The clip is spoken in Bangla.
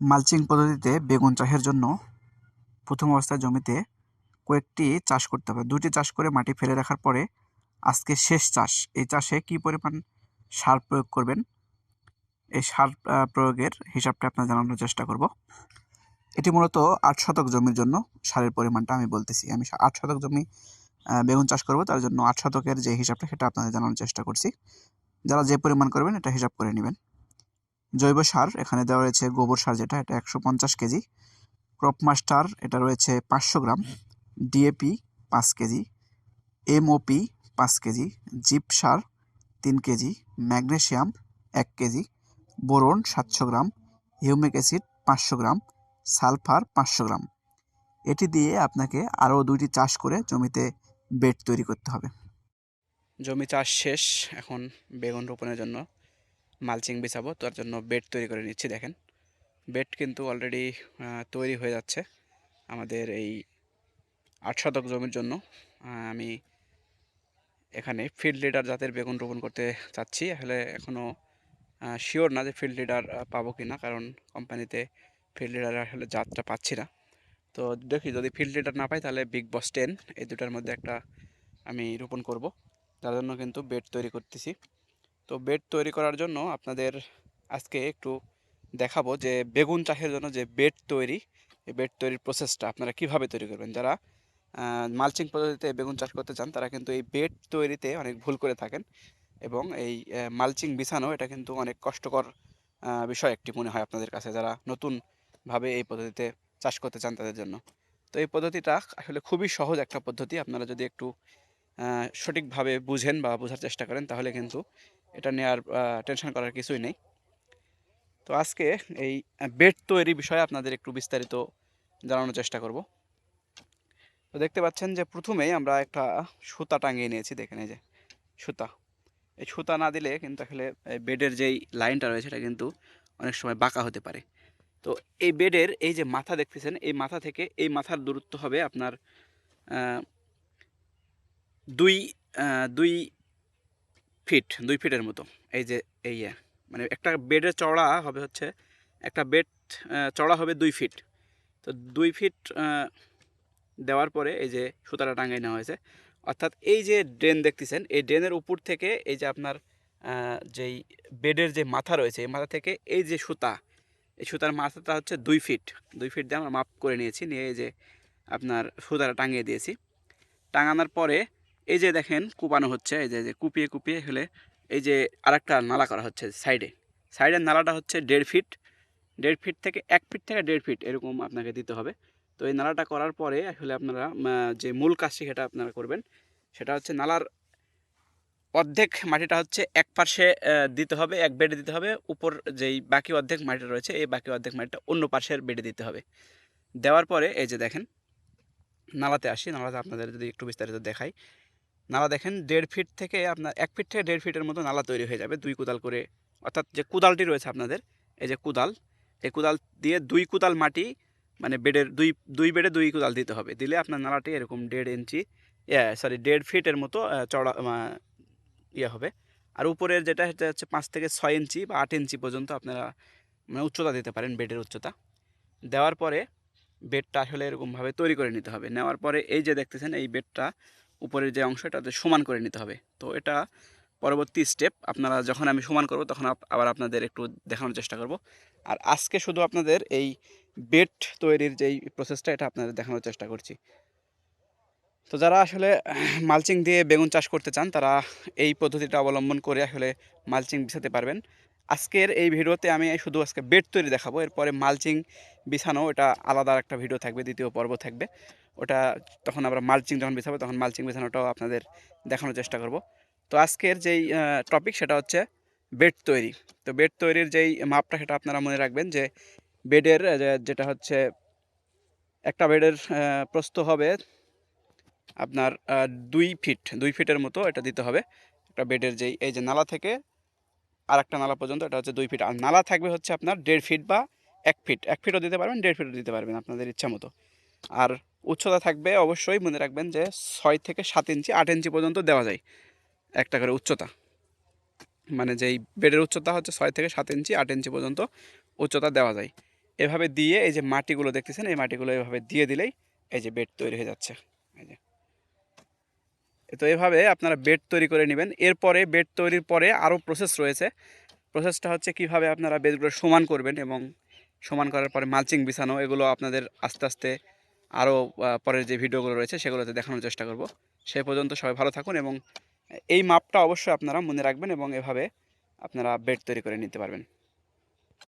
মালচিং পদ্ধতিতে বেগুন চাষের জন্য প্রথম অবস্থায় জমিতে কয়েকটি চাষ করতে হবে। দুটি চাষ করে মাটি ফেলে রাখার পরে আজকে শেষ চাষ। এই চাষে কি পরিমাণ সার প্রয়োগ করবেন? এই সার প্রয়োগের হিসাবটা আপনার জানানোর চেষ্টা করব। এটি মূলত আট শতক জমির জন্য সারের পরিমাণটা আমি বলতেছি। আমি আট শতক জমি বেগুন চাষ করব, তার জন্য আট শতকের যে হিসাবটা সেটা আপনাদের জানানোর চেষ্টা করছি। যারা যে পরিমাণ করবেন, এটা হিসাব করে নেবেন। জৈব সার, এখানে দেওয়া রয়েছে গোবর সার যেটা, এটা একশো পঞ্চাশ কেজি। ক্রপ মাস্টার, এটা রয়েছে পাঁচশো গ্রাম। ডিএপি পাঁচ কেজি। এমওপি পাঁচ কেজি। জিপ সার, তিন কেজি। ম্যাগনেশিয়াম, এক কেজি। বোরন, সাতশো গ্রাম। হিউমিক অ্যাসিড, পাঁচশো গ্রাম। সালফার, পাঁচশো গ্রাম। এটি দিয়ে আপনাকে আরও দুইটি চাষ করে জমিতে বেড তৈরি করতে হবে। জমি চাষ শেষ, এখন বেগুন রোপণের জন্য। মালচিং বিছাবো তার জন্য বেড তৈরি করে নিচ্ছি, দেখেন। বেড কিন্তু অলরেডি তৈরি হয়ে যাচ্ছে আমাদের এই আট শতক জমির জন্য। আমি এখানে ফিল্ড লিডার জাতের বেগুন রোপণ করতে চাচ্ছি, আসলে এখনও শিওর না যে ফিল্ড লিডার পাবো কি না কারণ কোম্পানিতে ফিল্ড লিডার আসলে জাতটা পাচ্ছি না। তো দেখি, যদি ফিল্ড লিডার না পাই তাহলে বিগ বস টেন এই দুটার মধ্যে একটা আমি রোপণ করব। তার জন্য কিন্তু বেড তৈরি করতেছি। তো বেড তৈরি করার জন্য আপনাদের আজকে একটু দেখাবো যে বেগুন চাষের জন্য যে বেড তৈরি, এই বেড তৈরির প্রসেসটা আপনারা কীভাবে তৈরি করবেন? যারা মালচিং পদ্ধতিতে বেগুন চাষ করতে চান, তারা কিন্তু এই বেড তৈরিতে অনেক ভুল করে থাকেন এবং এই মালচিং বিছানো, এটা কিন্তু অনেক কষ্টকর বিষয় একটি মনে হয় আপনাদের কাছে, যারা নতুনভাবে এই পদ্ধতিতে চাষ করতে চান তাদের জন্য। তো এই পদ্ধতিটা আসলে খুবই সহজ একটা পদ্ধতি, আপনারা যদি একটু সঠিকভাবে বুঝেন বা বোঝার চেষ্টা করেন, তাহলে কিন্তু এটা নিয়ে আর টেনশন করার কিছুই নেই। তো আজকে এই বেড তৈরি বিষয়ে আপনাদের একটু বিস্তারিত জানানোর চেষ্টা করব। তো দেখতে পাচ্ছেন যে প্রথমেই আমরা একটা সুতা টাঙিয়ে নিয়েছি, দেখেন এই যে সুতা। এই সুতা না দিলে কিন্তু আসলে বেডের যেই লাইনটা রয়েছে, এটা কিন্তু অনেক সময় বাঁকা হতে পারে। তো এই বেডের এই যে মাথা দেখতেছেন, এই মাথা থেকে এই মাথার দূরত্ব হবে আপনার দুই দুই ফিট দুই ফিটের মতো। এই যে, এই মানে একটা বেডের চওড়া হবে হচ্ছে, একটা বেড চওড়া হবে দুই ফিট তো দুই ফিট দেওয়ার পরে এই যে সুতাটা টাঙাই নেওয়া হয়েছে। অর্থাৎ এই যে ড্রেন দেখতেছেন, এই ড্রেনের উপর থেকে এই যে আপনার যেই বেডের যে মাথা রয়েছে, এই মাথা থেকে এই যে সুতা, এই সুতার মাথাটা হচ্ছে দুই ফিট দুই ফিট দিয়ে আমরা মাপ করে নিয়েছি, নিয়ে এই যে আপনার সুতাটা টাঙিয়ে দিয়েছি। টাঙানোর পরে এই যে দেখেন কুপানো হচ্ছে, এই যে কুপিয়ে কুপিয়ে হলে এই যে আরেকটা নালা করা হচ্ছে সাইডে। সাইডের নালাটা হচ্ছে দেড় ফিট দেড় ফিট থেকে এক ফিট থেকে দেড় ফিট এরকম আপনাকে দিতে হবে। তো এই নালাটা করার পরে আসলে আপনারা যে মূল কাজটি সেটা আপনারা করবেন সেটা হচ্ছে নালার অর্ধেক মাটিটা হচ্ছে এক পাশে দিতে হবে, এক বেডে দিতে হবে। উপর যেই বাকি অর্ধেক মাটিটা রয়েছে, এই বাকি অর্ধেক মাটিটা অন্য পাশের বেডে দিতে হবে। দেওয়ার পরে এই যে দেখেন, নালাতে আসি নালাতে আপনাদের যদি একটু বিস্তারিত দেখাই। নালা দেখেন দেড় ফিট থেকে আপনার এক ফিট থেকে দেড় ফিটের মতো নালা তৈরি হয়ে যাবে দুই কোদাল করে। অর্থাৎ যে কোদালটি রয়েছে আপনাদের, এই যে কোদাল, এই কোদাল দিয়ে দুই কোদাল মাটি মানে বেডের দুই দুই বেডে দুই কোদাল দিতে হবে। দিলে আপনার নালাটি এরকম দেড় ইঞ্চি সরি দেড় ফিটের মতো চড়া ইয়ে হবে। আর উপরের যেটা, সেটা হচ্ছে পাঁচ থেকে ছয় ইঞ্চি বা আট ইঞ্চি পর্যন্ত আপনারা মানে উচ্চতা দিতে পারেন বেডের উচ্চতা। দেওয়ার পরে বেডটা আসলে এরকমভাবে তৈরি করে নিতে হবে। নেওয়ার পরে এই যে দেখতেছেন, এই বেডটা উপরের যে অংশ এটাতে সমান করে নিতে হবে। তো এটা পরবর্তী স্টেপ আপনারা যখন আমি সমান করব, তখন আবার আপনাদের একটু দেখানোর চেষ্টা করব। আর আজকে শুধু আপনাদের এই বেড তৈরির যেই প্রসেসটা এটা আপনাদের দেখানোর চেষ্টা করছি। তো যারা আসলে মালচিং দিয়ে বেগুন চাষ করতে চান, তারা এই পদ্ধতিটা অবলম্বন করে আসলে মালচিং বিছাতে পারবেন। আজকের এই ভিডিওতে আমি শুধু আজকে বেড তৈরি দেখাবো, এরপরে মালচিং বিছানো এটা আলাদা একটা ভিডিও থাকবে, দ্বিতীয় পর্ব থাকবে। ওটা তখন আমরা মালচিং যখন বিছাবো, তখন মালচিং বিছানোটাও আপনাদের দেখানোর চেষ্টা করব। তো আজকের যেই টপিক সেটা হচ্ছে বেড তৈরি। তো বেড তৈরির যেই মাপটা সেটা আপনারা মনে রাখবেন যে বেডের যেটা হচ্ছে একটা বেডের প্রস্ত হবে আপনার দুই ফিট, দুই ফিটের মতো এটা দিতে হবে। একটা বেডের যেই, এই যে নালা থেকে আর একটা নালা পর্যন্ত, এটা হচ্ছে দুই ফিট আর নালা থাকবে হচ্ছে আপনার দেড় ফিট বা এক ফিট এক ফিটও দিতে পারবেন, দেড় ফিটও দিতে পারবেন আপনাদের ইচ্ছা মতো। আর উচ্চতা থাকবে অবশ্যই মনে রাখবেন যে ছয় থেকে সাত ইঞ্চি, আট ইঞ্চি পর্যন্ত দেওয়া যায় একটা করে উচ্চতা। মানে যেই বেডের উচ্চতা হচ্ছে ছয় থেকে সাত ইঞ্চি, আট ইঞ্চি পর্যন্ত উচ্চতা দেওয়া যায়। এভাবে দিয়ে এই যে মাটিগুলো দেখতেছেন, এই মাটিগুলো এভাবে দিয়ে দিলেই এই যে বেড তৈরি হয়ে যাচ্ছে। তো এভাবে আপনারা বেড তৈরি করে নেবেন। এরপরে বেড তৈরির পরে আরও প্রসেস রয়েছে। প্রসেসটা হচ্ছে কীভাবে আপনারা বেডগুলো সমান করবেন এবং সমান করার পরে মালচিং বিছানো, এগুলো আপনাদের আস্তে আস্তে আরও পরের যে ভিডিওগুলো রয়েছে সেগুলোতে দেখানোর চেষ্টা করব। সে পর্যন্ত সবাই ভালো থাকুন এবং এই মাপটা অবশ্যই আপনারা মনে রাখবেন এবং এভাবে আপনারা বেড তৈরি করে নিতে পারবেন।